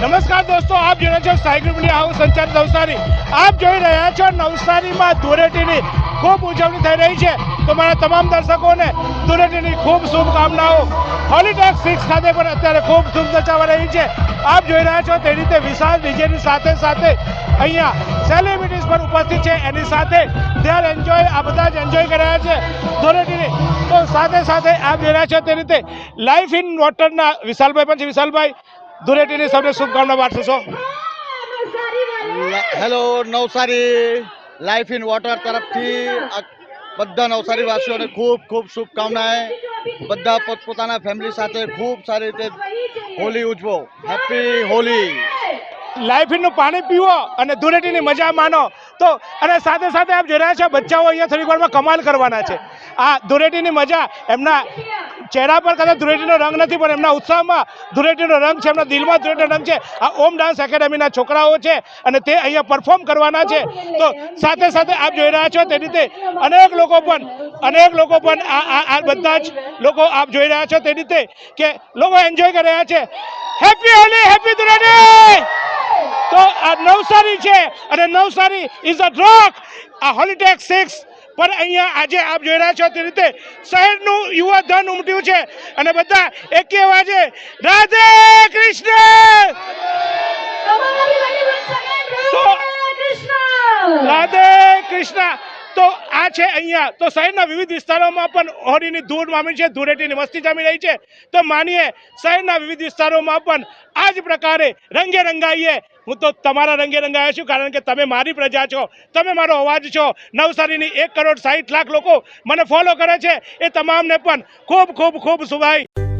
દોસ્તો, આપ જોડે છો સાયકલ મીડિયા હાઉસ સંચાર નવસારી. આપ જોઈ રહ્યા છો નવસારીમાં ધૂળેટીની ખૂબ ઉજવણી થઈ રહી છે. તો મારા તમામ દર્શકોને ધૂળેટીની ખૂબ શુભકામનાઓ. હોલીટેક સિક્સ ખાતે પણ અત્યારે ખૂબ ધૂમ મચાવા રહી છે. આપ જોઈ રહ્યા છો તે રીતે વિશાળ ડીજેની સાથે સાથે અહીંયા સેલિબ્રિટીઝ પણ ઉપસ્થિત છે. એની સાથે દે એન્જોય આ બધા જ એન્જોય કરી રહ્યા છે ધૂળેટીની. તો સાથે સાથે આપ જોઈ રહ્યા છો તે રીતે લાઈફ ઇન વોટરના વિશાલભાઈ પણ છે. વિશાલભાઈ ધૂળેટીની સૌને શુભકામના પાઠવશો hello Navsari life in water તરફથી બધા નવસારી વાસીઓને ખૂબ ખૂબ શુભકામનાએ. બધા પોતપોતાના ફેમિલી સાથે ખૂબ સારી રીતે હોલી ઉજવો. હેપી હોલી લાઈફનું પાણી પીવો અને ધૂળેટીની મજા માનો. તો અને સાથે સાથે આપ જોઈ રહ્યા છો બચ્ચાઓ અહીંયા થોડીક વારમાં કમાલ કરવાના છે. આ ધૂળેટીની મજા એમના ચહેરા પર કદાચ ધૂળેટીનો રંગ નથી, પણ એમના ઉત્સાહમાં ધૂળેટીનો રંગ છે, એમના દિલમાં ધૂળેટીનો રંગ છે. આ ઓમ ડાન્સ એકેડેમીના છોકરાઓ છે અને તે અહીંયા પરફોર્મ કરવાના છે. તો સાથે સાથે આપ જોઈ રહ્યા છો તે રીતે અનેક લોકો પણ, અનેક લોકો પણ આ આ બધા જ લોકો આપ જોઈ રહ્યા છો તે રીતે કે લોકો એન્જોય કરી રહ્યા છે. હેપી હોલી હેપી ધૂળેટી તો આ નવસારી છે અને નવસારી ઇઝ અ ડ્રોક આ હોલિટેક સિક્સ પર અહીંયા આજે આપ જોઈ રહ્યા છો તે રીતે શહેરનું યુવા ધન ઉમટ્યું છે. અને બધા એકે અવાજે, રાધે કૃષ્ણ! રાધે કૃષ્ણ! તો આ છે અહીંયા. તો શહેરના વિવિધ વિસ્તારોમાં પણ હોળીની ધૂળ મામી છે, ધૂળેટીની મસ્તી જામી રહી છે. તો માનીએ, શહેરના વિવિધ વિસ્તારોમાં પણ આ જ પ્રકારે રંગે રંગાઈએ. હું તો તમારા રંગે રંગાયો છું કારણ કે તમે મારી પ્રજા છો. તમે મારો અવાજ છો. નવસારીની એક કરોડ સાહીઠ લાખ લોકો મને ફોલો કરે છે. એ તમામને પણ ખૂબ ખૂબ ખૂબ શુભાઈ.